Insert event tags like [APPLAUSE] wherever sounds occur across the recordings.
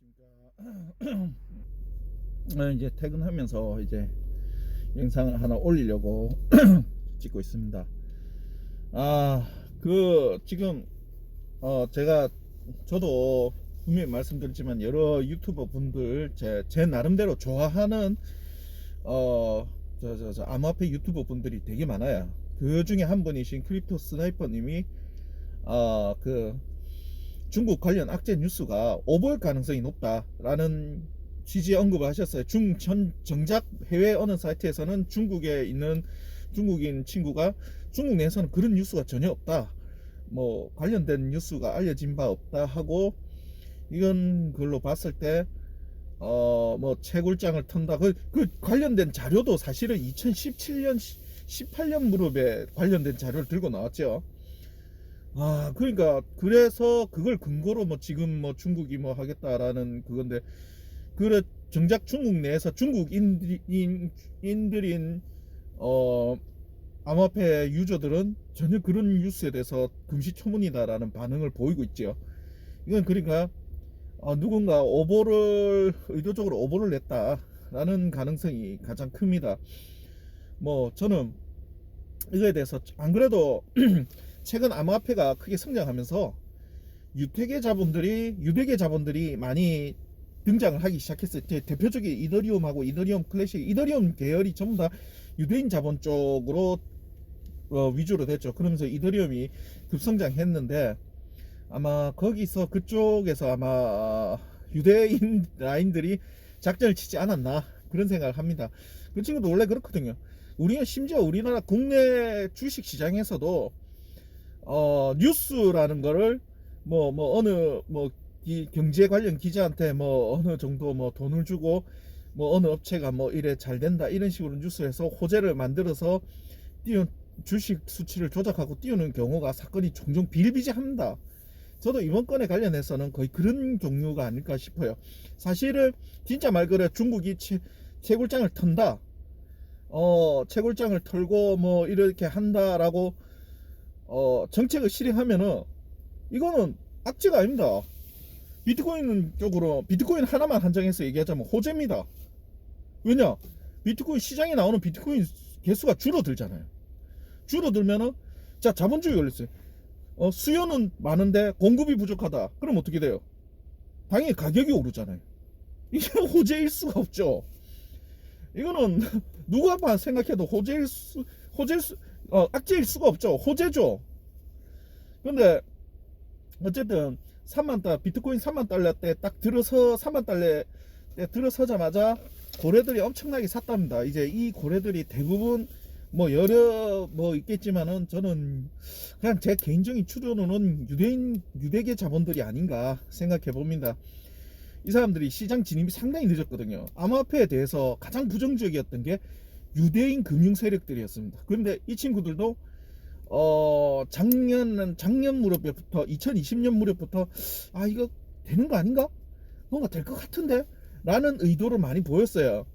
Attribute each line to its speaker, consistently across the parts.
Speaker 1: 안녕하십니까. 어, [CLEARS THROAT] 이제 퇴근하면서 이제 영상을 하나 올리려고 [CLEARS THROAT] 찍고 있습니다. 아, 그 지금 어 제가 저도 분명히 말씀드렸지만 여러 유튜버 분들 제, 제 나름대로 좋아하는 어 저 저 저 암호화폐 유튜버 분들이 되게 많아요. 그 중에 한 분이신 크립토 스나이퍼님이 어그 중국 관련 악재 뉴스가 오보일 가능성이 높다라는 취지의 언급을 하셨어요. 중 전 정작 해외 어느 사이트에서는 중국에 있는 중국인 친구가 중국 내에서는 그런 뉴스가 전혀 없다. 뭐 관련된 뉴스가 알려진 바 없다 하고 이건 그걸로 봤을 때 어 뭐 채굴장을 턴다. 그, 그 관련된 자료도 사실은 2017년 18년 무렵에 관련된 자료를 들고 나왔죠. 아, 그러니까 그래서 그걸 근거로 뭐 지금 뭐 중국이 뭐 하겠다라는 그건데 그래 정작 중국 내에서 중국인들인 인들인 어 암호화폐 유저들은 전혀 그런 뉴스에 대해서 금시초문이다라는 반응을 보이고 있죠. 이건 그러니까 어, 누군가 오보를 의도적으로 오보를 냈다라는 가능성이 가장 큽니다. 뭐 저는 이거에 대해서 안 그래도 [CLEARS THROAT] 최근 암호화폐가 크게 성장하면서 유태계 자본들이 유대계 자본들이 많이 등장을 하기 시작했어요. 대- 대표적인 이더리움하고 이더리움 클래식, 이더리움 계열이 전부 다 유대인 자본 쪽으로 어, 위주로 됐죠. 그러면서 이더리움이 급성장했는데 아마 거기서 그쪽에서 아마 유대인 [LAUGHS] 라인들이 작전을 치지 않았나 그런 생각을 합니다. 그 친구도 원래 그렇거든요. 우리는 심지어 우리나라 국내 주식 시장에서도 어 뉴스라는 거를 뭐뭐 어느 뭐 이 경제 관련 기자한테 뭐 어느 정도 뭐 돈을 주고 뭐 어느 업체가 뭐 이래 잘 된다 이런 식으로 뉴스에서 호재를 만들어서 띄운 주식 수치를 조작하고 띄우는 경우가 사건이 종종 비일비재합니다. 저도 이번 건에 관련해서는 거의 그런 종류가 아닐까 싶어요. 사실은 진짜 말 그래 중국이 채, 채굴장을 턴다. 어 채굴장을 털고 뭐 이렇게 한다라고 어 정책을 실행하면은 이거는 악재가 아닙니다. 비트코인 쪽으로 비트코인 하나만 한정해서 얘기하자면 호재입니다. 왜냐? 비트코인 시장에 나오는 비트코인 개수가 줄어들잖아요. 줄어들면은 자 자본주의 걸렸어요. 어, 수요는 많은데 공급이 부족하다. 그럼 어떻게 돼요? 당연히 가격이 오르잖아요. 이게 [LAUGHS] 호재일 수가 없죠. 이거는 [LAUGHS] 누가 봐 생각해도 호재일 수 호재일 수 어, 악재일 수가 없죠. 호재죠. 근데 어쨌든 3만 달 비트코인 3만 달러 때 딱 들어서 3만 달러 때 들어서자마자 고래들이 엄청나게 샀답니다. 이제 이 고래들이 대부분 뭐 여러 뭐 있겠지만은 저는 그냥 제 개인적인 추론으로는 유대인 유대계 자본들이 아닌가 생각해 봅니다. 이 사람들이 시장 진입이 상당히 늦었거든요. 암호화폐에 대해서 가장 부정적이었던 게 유대인 금융 세력들이었습니다. 그런데 이 친구들도 어 작년 작년 무렵부터 2020년 무렵부터 아 이거 되는 거 아닌가? 뭔가 될 것 같은데? 라는 의도를 많이 보였어요.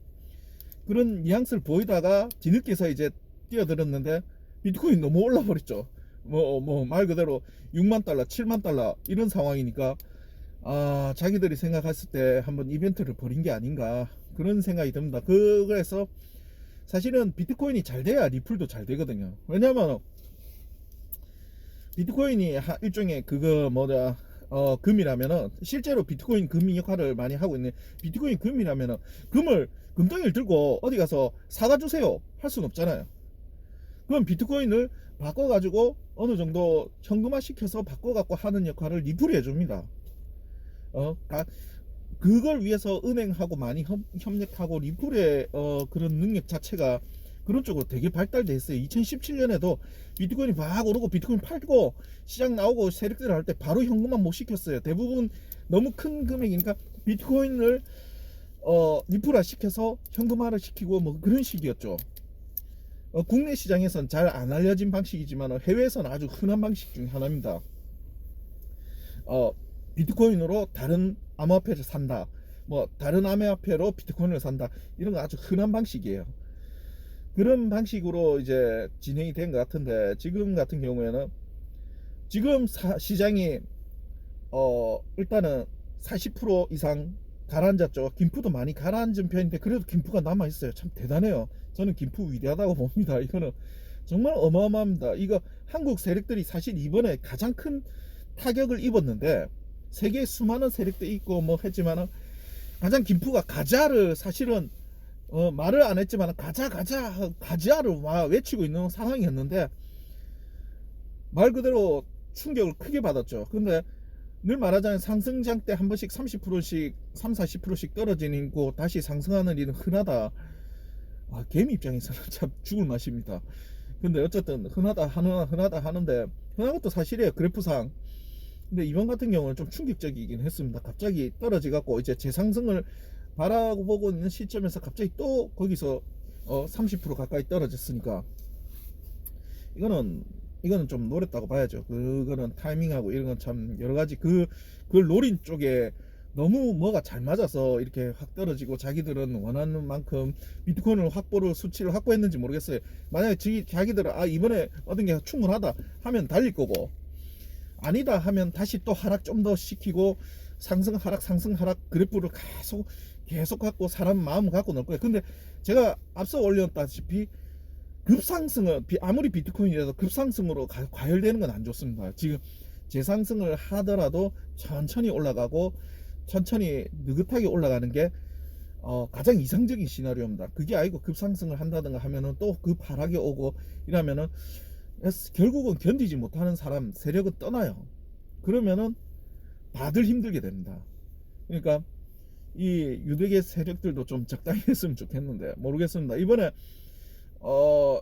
Speaker 1: 그런 뉘앙스를 보이다가 뒤늦게서 이제 뛰어들었는데 비트코인 너무 올라 버렸죠. 뭐 뭐 말 그대로 6만 달러, 7만 달러 이런 상황이니까 아 자기들이 생각했을 때 한번 이벤트를 벌인 게 아닌가 그런 생각이 듭니다. 그 그래서 사실은 비트코인이 잘 돼야 리플도 잘 되거든요. 왜냐면 비트코인이 하- 일종의 그거 뭐냐 어 금이라면은 실제로 비트코인 금이 역할을 많이 하고 있는 비트코인 금이라면은 금을 금덩이를 들고 어디 가서 사다 주세요 할 수는 없잖아요. 그럼 비트코인을 바꿔가지고 어느 정도 현금화 시켜서 바꿔갖고 하는 역할을 리플이 해줍니다. 어, 다 그걸 위해서 은행하고 많이 협, 협력하고 리플의 어, 그런 능력 자체가 그런 쪽으로 되게 발달돼 있어요. 2017년에도 비트코인이 막 오르고 비트코인 팔고 시장 나오고 세력들 할 때 바로 현금화 못 시켰어요. 대부분 너무 큰 금액이니까 비트코인을 어, 리플화 시켜서 현금화를 시키고 뭐 그런 식이었죠. 어, 국내 시장에선 잘 안 알려진 방식이지만 해외에서는 아주 흔한 방식 중 하나입니다. 어, 비트코인으로 다른 암호화폐를 산다. 뭐 다른 암호화폐로 비트코인을 산다. 이런 거 아주 흔한 방식이에요. 그런 방식으로 이제 진행이 된 것 같은데 지금 같은 경우에는 지금 사- 시장이 어 일단은 40% 이상 가라앉았죠. 김포도 많이 가라앉은 편인데 그래도 김포가 남아 있어요. 참 대단해요. 저는 김포 위대하다고 [LAUGHS] 봅니다. 이거는 정말 어마어마합니다. 이거 한국 세력들이 사실 이번에 가장 큰 타격을 입었는데 세계에 수많은 세력들이 있고 뭐 했지만은 가장 김포가 가자를 사실은 어, 말을 안 했지만 가자 가자 가자를 막 외치고 있는 상황이었는데 말 그대로 충격을 크게 받았죠. 근데 늘 말하자면 상승장 때 한 번씩 30%씩 3, 40%씩 떨어지는 거 다시 상승하는 일은 흔하다. 아, 개미 입장에서는 [LAUGHS] 참 죽을 맛입니다. 근데 어쨌든 흔하다 하나 흔하다 하는데 흔한 것도 사실이에요. 그래프상. 근데 이번 같은 경우는 좀 충격적이긴 했습니다. 갑자기 떨어지 갖고 이제 재상승을 바라보고 있는 시점에서 갑자기 또 거기서 어, 30% 가까이 떨어졌으니까 이거는 이거는 좀 노렸다고 봐야죠. 그거는 타이밍하고 이런 건 참 여러 가지 그 그걸 노린 쪽에 너무 뭐가 잘 맞아서 이렇게 확 떨어지고 자기들은 원하는 만큼 비트코인을 확보를 수치를 확보했는지 모르겠어요. 만약에 지, 자기들은 아 이번에 얻은 게 충분하다 하면 달릴 거고 아니다 하면 다시 또 하락 좀 더 시키고 상승 하락 상승 하락 그래프를 계속 계속 갖고 사람 마음 갖고 놀 거예요. 근데 제가 앞서 올렸다시피 급상승은 비- 아무리 비트코인이라도 급상승으로 가- 과열되는 건 안 좋습니다. 지금 재상승을 하더라도 천천히 올라가고 천천히 느긋하게 올라가는 게 어, 가장 이상적인 시나리오입니다. 그게 아니고 급상승을 한다든가 하면은 또그 하락이 오고 이러면은 결국은 견디지 못하는 사람 세력은 떠나요. 그러면은 다들 힘들게 됩니다. 그러니까 이 유대계 세력들도 좀 적당히 했으면 좋겠는데 모르겠습니다. 이번에 어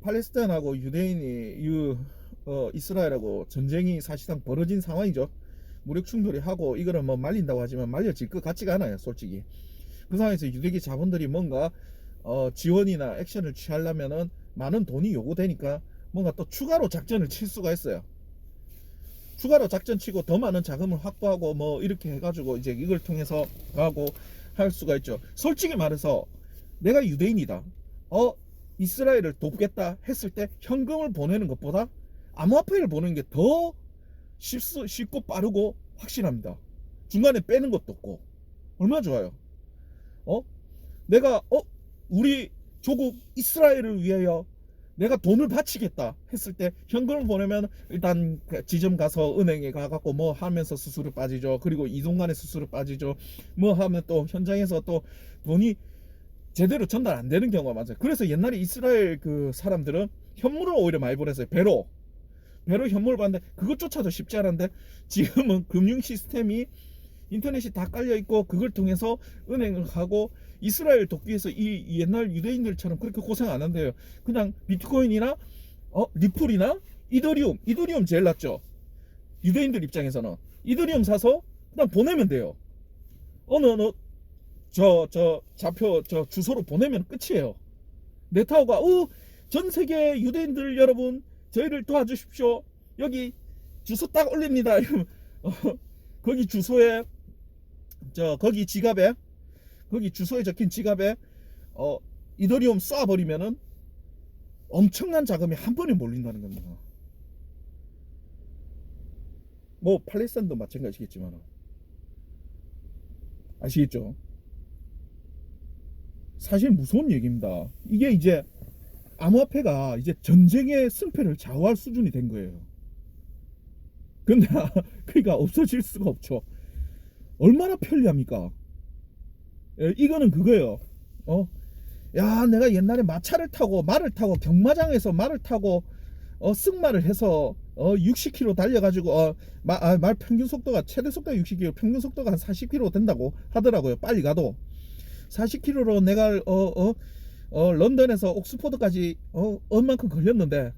Speaker 1: 팔레스타인하고 유대인이 유 어, 이스라엘하고 전쟁이 사실상 벌어진 상황이죠. 무력 충돌이 하고 이거는 뭐 말린다고 하지만 말려질 것 같지가 않아요, 솔직히. 그 상황에서 유대계 자본들이 뭔가 어, 지원이나 액션을 취하려면은 많은 돈이 요구되니까 뭔가 또 추가로 작전을 칠 수가 있어요. 추가로 작전 치고 더 많은 자금을 확보하고 뭐 이렇게 해가지고 이제 이걸 통해서 가고 할 수가 있죠. 솔직히 말해서 내가 유대인이다. 어 이스라엘을 돕겠다 했을 때 현금을 보내는 것보다 암호화폐를 보내는 게 더 쉽고 빠르고 확실합니다. 중간에 빼는 것도 없고 얼마나 좋아요. 어 내가 어 우리 조국 이스라엘을 위하여 내가 돈을 바치겠다 했을 때 현금을 보내면 일단 그 지점 가서 은행에 가갖고 뭐 하면서 수수료 빠지죠. 그리고 이동간에 수수료 빠지죠. 뭐 하면 또 현장에서 또 돈이 제대로 전달 안 되는 경우가 많아요. 그래서 옛날에 이스라엘 그 사람들은 현물을 오히려 많이 보냈어요. 배로. 배로 현물을 봤는데 그것조차도 쉽지 않은데 지금은 금융 시스템이 인터넷이 다 깔려 있고 그걸 통해서 은행을 하고 이스라엘 돕기 위해서 이, 이 옛날 유대인들처럼 그렇게 고생 안 한대요. 그냥 비트코인이나 어 리플이나 이더리움, 이더리움 제일 낫죠. 유대인들 입장에서는 이더리움 사서 그냥 보내면 돼요. 어느 어느 저 저 좌표 저 주소로 보내면 끝이에요. 네타오가 어전 세계 유대인들 여러분 저희를 도와주십시오. 여기 주소 딱 올립니다. [LAUGHS] 어, 거기 주소에 저 거기 지갑에 거기 주소에 적힌 지갑에 어 이더리움 쏴 버리면은 엄청난 자금이 한 번에 몰린다는 겁니다. 뭐 팔레스타인도 마찬가지겠지만 아시겠죠? 사실 무서운 얘기입니다. 이게 이제 암호화폐가 이제 전쟁의 승패를 좌우할 수준이 된 거예요. 근데 [LAUGHS] 그러니까 없어질 수가 없죠. 얼마나 편리합니까? 예, 이거는 그거예요. 어? 야, 내가 옛날에 마차를 타고 말을 타고 경마장에서 말을 타고 어, 승마를 해서 어, 60km 달려가지고 어, 마, 아, 말 평균 속도가 최대 속도가 60km, 평균 속도가 한 40km 된다고 하더라고요. 빨리 가도 40km로 내가 어, 어, 어, 런던에서 옥스포드까지 어, 얼만큼 걸렸는데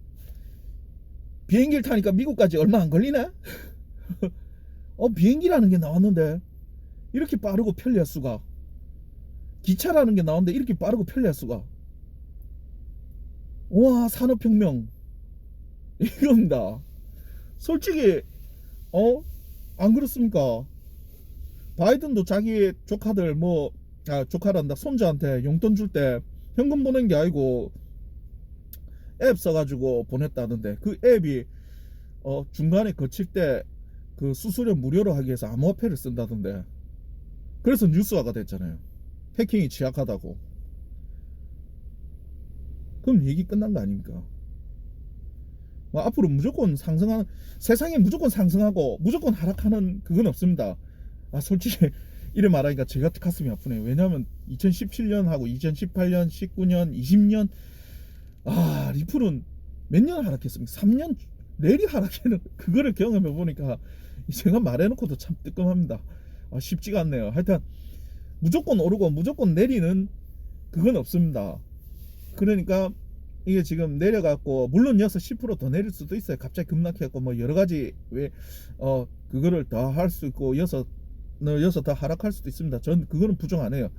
Speaker 1: 비행기를 타니까 미국까지 얼마 안 걸리네? [LAUGHS] 어, 비행기라는 게 나왔는데 이렇게 빠르고 편리할 수가 기차라는 게 나왔는데 이렇게 빠르고 편리할 수가 와 산업혁명 [LAUGHS] 이겁니다 솔직히 어? 안 그렇습니까? 바이든도 자기 조카들 뭐 아, 조카란다 손자한테 용돈 줄 때 현금 보낸 게 아니고 앱 써가지고 보냈다는데 그 앱이 어, 중간에 거칠 때 그 수수료 무료로 하기 위해서 암호화폐를 쓴다던데. 그래서 뉴스화가 됐잖아요. 해킹이 취약하다고. 그럼 얘기 끝난 거 아닙니까? 뭐 앞으로 무조건 상승하는 세상에 무조건 상승하고 무조건 하락하는 그건 없습니다. 아 솔직히 [LAUGHS] 이래 말하니까 제가 가슴이 아프네요. 왜냐하면 2017년하고 2018년, 19년, 20년 아 리플은 몇 년 하락했습니까? 3년 내리 하락에는 그거를 경험해 보니까 [LAUGHS] 제가 말해놓고도 참 뜨끔합니다. 아, 쉽지가 않네요. 하여튼 무조건 오르고 무조건 내리는 그건 없습니다. 그러니까 이게 지금 내려갔고 물론 여기서 10%더 내릴 수도 있어요. 갑자기 급락했고 뭐 여러 가지 왜 어 그거를 더 할 수 있고 여기서 여기서 더 하락할 수도 있습니다. 전 그거는 부정 안 해요.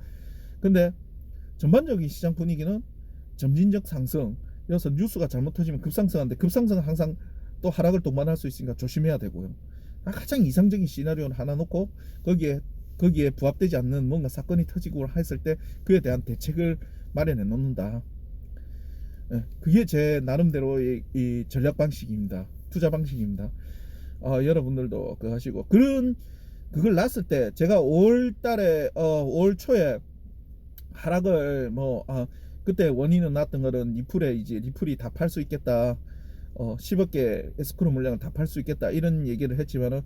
Speaker 1: 근데 전반적인 시장 분위기는 점진적 상승. 여기서 뉴스가 잘못 터지면 급상승하는데 급상승은 항상 또 하락을 동반할 수 있으니까 조심해야 되고요. 아, 가장 이상적인 시나리오는 하나 놓고 거기에 거기에 부합되지 않는 뭔가 사건이 터지고 했을 때 그에 대한 대책을 마련해 놓는다. 예, 그게 제 나름대로의 이 전략 방식입니다. 투자 방식입니다. 어, 여러분들도 그 하시고 그런 그걸 놨을 때 제가 5월달에 어, 5월 초에 하락을 뭐 아, 그때 원인은 났던 거는 리플에 이제 리플이 다 팔 수 있겠다. 어, 10억 개 에스크로 물량을 다 팔 수 있겠다 이런 얘기를 했지만은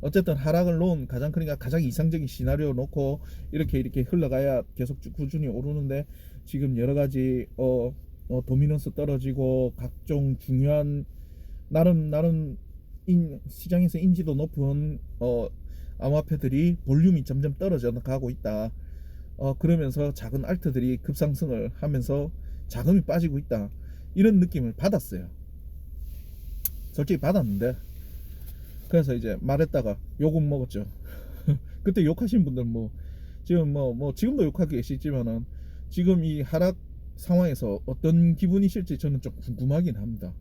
Speaker 1: 어쨌든 하락을 놓은 가장 그러니까 가장 이상적인 시나리오 놓고 이렇게 이렇게 흘러가야 계속 쭉 꾸준히 오르는데 지금 여러 가지 어, 어 도미넌스 떨어지고 각종 중요한 나름 나름 인, 시장에서 인지도 높은 어 암호화폐들이 볼륨이 점점 떨어져 가고 있다. 어 그러면서 작은 알트들이 급상승을 하면서 자금이 빠지고 있다. 이런 느낌을 받았어요. 솔직히 받았는데 그래서 이제 말했다가 욕은 먹었죠. [LAUGHS] 그때 욕하신 분들 뭐 지금 뭐뭐 지금도 욕하고 계시지만은 지금 이 하락 상황에서 어떤 기분이실지 저는 좀 궁금하긴 합니다.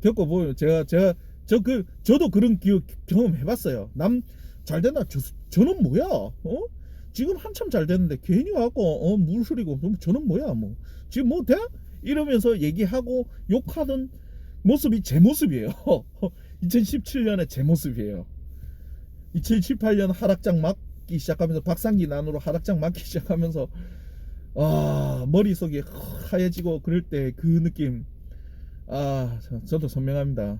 Speaker 1: 겪어보요. 제가 제가 저 그 저도 그런 기억 경험 해봤어요. 남잘저 저는 뭐야? 어? 지금 한참 잘 됐는데 괜히 와고 어 물 흐리고 뭐 저는 뭐야 뭐 지금 뭐 돼? 이러면서 얘기하고 욕하던 모습이 제 모습이에요. [LAUGHS] 2017년에 제 모습이에요. 2018년 하락장 맞기 시작하면서 박상기 난으로 하락장 맞기 시작하면서 아 머릿속이 하얘지고 그럴 때 그 느낌 아 저- 저도 선명합니다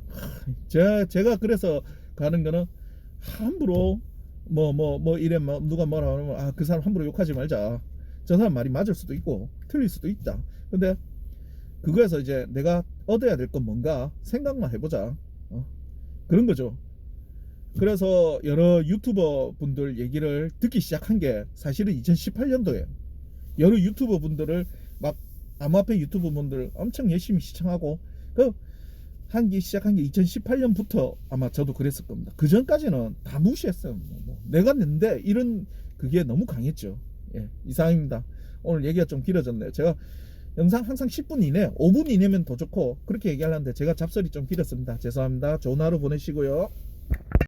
Speaker 1: 제가 제가 그래서 가는 거는 함부로 뭐뭐 뭐 이래 뭐 누가 뭐라 하면 아 그 사람 함부로 욕하지 말자 저 사람 말이 맞을 수도 있고 틀릴 수도 있다 근데 그거에서 이제 내가 얻어야 될 건 뭔가 생각만 해보자 어? 그런 거죠 그래서 여러 유튜버 분들 얘기를 듣기 시작한 게 사실은 2018년도에 여러 유튜버 분들을 막 암호화폐 유튜버 분들 엄청 열심히 시청하고 그 한기 시작한 게 2018년부터 아마 저도 그랬을 겁니다. 그 전까지는 다 무시했어요. 뭐, 뭐. 내가 낸데 이런 그게 너무 강했죠. 예, 이상입니다. 오늘 얘기가 좀 길어졌네요. 제가 영상 항상 10분 이내, 5분 이내면 더 좋고 그렇게 얘기하려는데 제가 잡설이 좀 길었습니다. 죄송합니다. 좋은 하루 보내시고요.